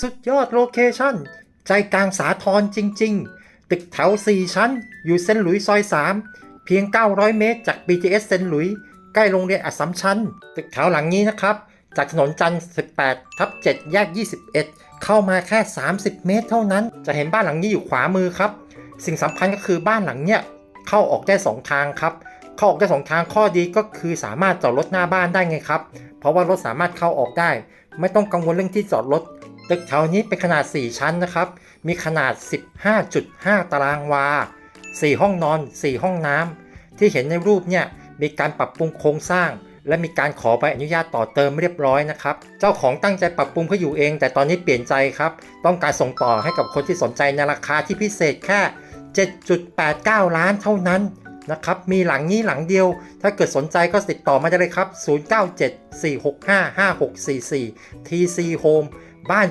สุดยอดโลเคชั่น ใจกลางสาทรจริง ๆ ตึกแถว 4 ชั้น อยู่เซนหลุยซอย 3 เพียง 900 เมตรจาก BTS เซนหลุย ใกล้โรงเรียนอัสสัมชัญ ตึกแถวหลังนี้นะครับ จากถนนจันทร์ 18 ทับ 7 แยก 21 เข้ามาแค่ 30 เมตรเท่านั้น จะเห็นบ้านหลังนี้อยู่ขวามือครับ สิ่งสำคัญก็คือบ้านหลังเนี้ยเข้าออกได้ 2 ทางครับเข้าออกได้สองทางข้อดีก็คือสามารถจอดรถหน้าบ้านได้ไงครับ เพราะว่ารถสามารถเข้าออกได้ ไม่ต้องกังวลเรื่องที่จอดรถ ตึกแถวนี้เป็นขนาด 4 ชั้นนะครับ มีขนาด 15.5 ตารางวา 4 ห้องนอน 4 ห้องน้ำ ที่เห็นในรูปเนี่ย มีการปรับปรุงโครงสร้าง และมีการขอใบอนุญาตต่อเติมเรียบร้อยนะครับ เจ้าของตั้งใจปรับปรุงเพื่ออยู่เอง แต่ตอนนี้เปลี่ยนใจครับ ต้องการส่งต่อให้กับคนที่สนใจในราคาที่พิเศษแค่ 7.89 ล้านเท่านั้นนะครับ มีหลังนี้หลังเดียว ถ้าเกิดสนใจก็ติดต่อมาได้เลยครับ 0974655644 TC Home บ้าน